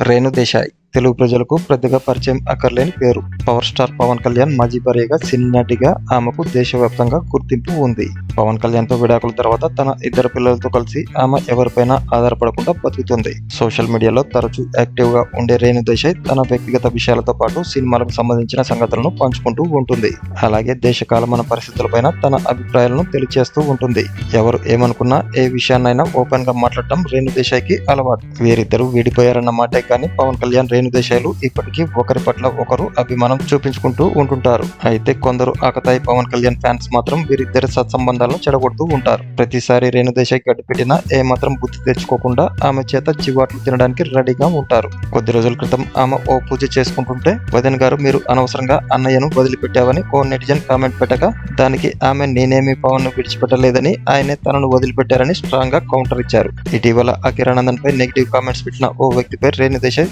రేణు దేశాయ్ తెలుగు ప్రజలకు పెద్దగా పరిచయం అక్కర్లేని పేరు. పవర్ స్టార్ పవన్ కళ్యాణ్ మాజీ భార్యగా సినీ నటిగా ఆమెకు దేశవ్యాప్తంగా గుర్తింపు ఉంది. పవన్ కళ్యాణ్తో విడాకుల తర్వాత తన ఇద్దరు పిల్లలతో కలిసి ఆమె ఎవరిపైనా ఆధారపడకుండా బతుకుతుంది. సోషల్ మీడియాలో తరచూ యాక్టివ్గా ఉండే రేణు దేశాయ్ తన వ్యక్తిగత విషయాలతో పాటు సినిమాలకు సంబంధించిన సంగతులను పంచుకుంటూ ఉంటుంది. అలాగే దేశకాలమైన పరిస్థితులపైన తన అభిప్రాయాలను తెలియజేస్తూ ఉంటుంది. ఎవరు ఏమనుకున్నా ఏ విషయాన్నైనా ఓపెన్గా మాట్లాడటం రేణు దేశాయ్కి అలవాటు. వీరిద్దరూ విడిపోయారన్న మాటే కానీ పవన్ కళ్యాణ్ రేణు దేశాలు ఇప్పటికీ ఒకరి పట్ల ఒకరు అభిమానం చూపించుకుంటూ ఉంటుంటారు. అయితే కొందరు ఆకతాయి పవన్ కళ్యాణ్ ఫ్యాన్స్ మాత్రం వీరిద్దరి సత్సంబంధాలను చెడగొడుతూ ఉంటారు. ప్రతిసారి రేణు దేశాయ్ గడ్డిపెట్టినా ఏ మాత్రం బుద్ధి తెచ్చుకోకుండా ఆమె చేత చివాట్లు తినడానికి రెడీగా ఉంటారు. కొద్ది రోజుల క్రితం ఆమె ఓ పూజ చేసుకుంటుంటే వదిన గారు మీరు అనవసరంగా అన్నయ్యను వదిలిపెట్టావని ఓ నెటిజన్ కామెంట్ పెట్టగా దానికి ఆమె నేనేమి పవన్ను విడిచిపెట్టలేదని ఆయనే తనను వదిలిపెట్టారని స్ట్రాంగ్గా కౌంటర్ ఇచ్చారు. ఇటీవల అఖిరానందన్ పై నెగిటివ్ కామెంట్స్ పెట్టిన ఓ వ్యక్తిపై రేణు దేశాయ్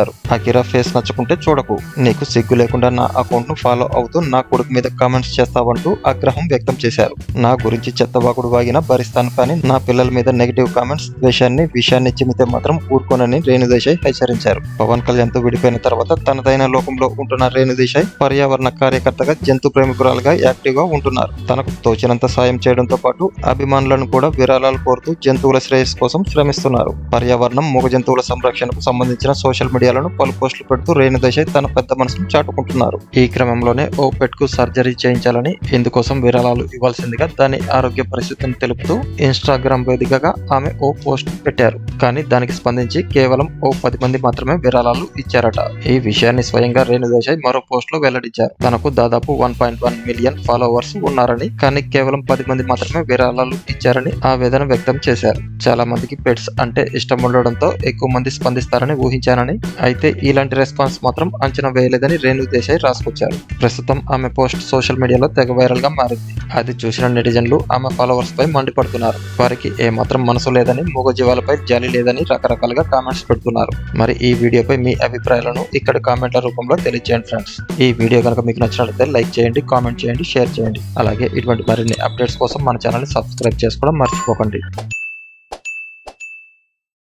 అంటారు. అకిరా ఫేస్ నచ్చకుంటే చూడకు. నీకు సిగ్గు లేకుండా నా అకౌంట్ను ఫాలో అవుతూ నా కొడుకు మీద కామెంట్స్ చేస్తావంటూ ఆగ్రహం వ్యక్తం చేశారు. నా గురించి చెత్తవాకుడు వాగినా భరిస్తాను కానీ నా పిల్లల మీద నెగిటివ్ కామెంట్స్ ద్వేషాన్ని విషయాన్ని చిమ్మితే మాత్రం ఊరుకోనని రేణుదేశాయ్ హెచ్చరించారు. పవన్ కళ్యాణ్తో విడిపోయిన తర్వాత తనదైన లోకంలో ఉంటున్న రేణుదేశాయ్ పర్యావరణ కార్యకర్తగా జంతు ప్రేమికురాలుగా యాక్టివ్గా ఉంటున్నారు. తనకు తోచినంత సాయం చేయడంతో పాటు అభిమానులను కూడా విరాళాలు కోరుతూ జంతువుల శ్రేయస్సు కోసం శ్రమిస్తున్నారు. పర్యావరణం మూగ జంతువుల సంరక్షణకు సంబంధించిన సోషల్ మీడియా మీడియాలను పలు పోస్టులు పెడుతూ రేణుదేశాయ్ తన పెద్ద మనసును చాటుకుంటున్నారు. ఈ క్రమంలోనే ఓ పెట్కు సర్జరీ చేయించాలని ఇందుకోసం విరాళాలు ఇవ్వాల్సిందిగా దాని ఆరోగ్య పరిస్థితిని తెలుపుతూ ఇన్స్టాగ్రామ్ వేదికగా ఆమె ఓ పోస్ట్ పెట్టారు. కానీ దానికి స్పందించి కేవలం ఓ పది మంది మాత్రమే విరాళాలు ఇచ్చారట. ఈ విషయాన్ని స్వయంగా రేణుదేశాయ్ మరో పోస్ట్లో వెల్లడించారు. తనకు దాదాపు one point one million followers ఉన్నారని కానీ కేవలం పది మంది మాత్రమే విరాళాలు ఇచ్చారని ఆవేదన వ్యక్తం చేశారు. చాలా మందికి పెట్స్ అంటే ఇష్టం ఉండడంతో ఎక్కువ మంది స్పందిస్తారని ఊహించానని అయితే ఇలాంటి రెస్పాన్స్ మాత్రం అంచనా వేయలేదని రేణు దేశాయ్ రాసుకొచ్చారు. ప్రస్తుతం ఆమె పోస్ట్ సోషల్ మీడియాలో తెగ వైరల్గా మారింది. అది చూసిన నెటిజన్లు ఆమె ఫాలోవర్స్ పై మండిపడుతున్నారు. వారికి ఏమాత్రం మనసు లేదని మూగజీవాలపై జాలి లేదని రకరకాలుగా కామెంట్స్ పెడుతున్నారు. మరి ఈ వీడియోపై మీ అభిప్రాయాలను ఇక్కడ కామెంట్ల రూపంలో తెలియజేయండి ఫ్రెండ్స్ ఈ వీడియో కనుక మీకు నచ్చినట్లయితే లైక్ చేయండి కామెంట్ చేయండి షేర్ చేయండి. అలాగే ఇటువంటి మరిన్ని అప్డేట్స్ కోసం మన ఛానల్ని సబ్స్క్రైబ్ చేసుకోవడం మర్చిపోకండి.